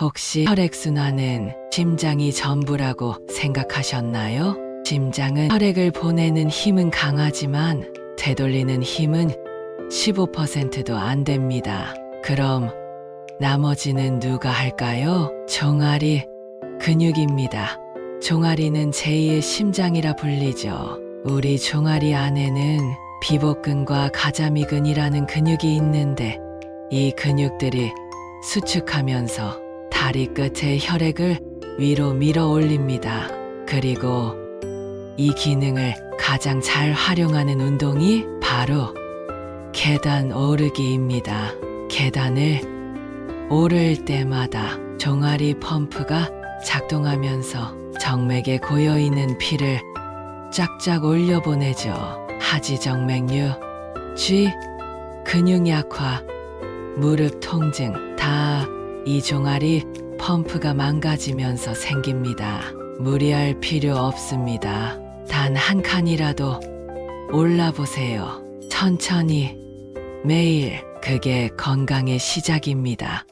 혹시 혈액순환은 심장이 전부라고 생각하셨나요? 심장은 혈액을 보내는 힘은 강하지만 되돌리는 힘은 15%도 안 됩니다. 그럼 나머지는 누가 할까요? 종아리 근육입니다. 종아리는 제2의 심장이라 불리죠. 우리 종아리 안에는 비복근과 가자미근이라는 근육이 있는데 이 근육들이 수축하면서 다리 끝에 혈액을 위로 밀어 올립니다. 그리고 이 기능을 가장 잘 활용하는 운동이 바로 계단 오르기입니다. 계단을 오를 때마다 종아리 펌프가 작동하면서 정맥에 고여있는 피를 쫙쫙 올려보내죠. 하지정맥류, 쥐, 근육 약화, 무릎 통증 다 이 종아리 펌프가 망가지면서 생깁니다. 무리할 필요 없습니다. 단 한 칸이라도 올라보세요. 천천히 매일 그게 건강의 시작입니다.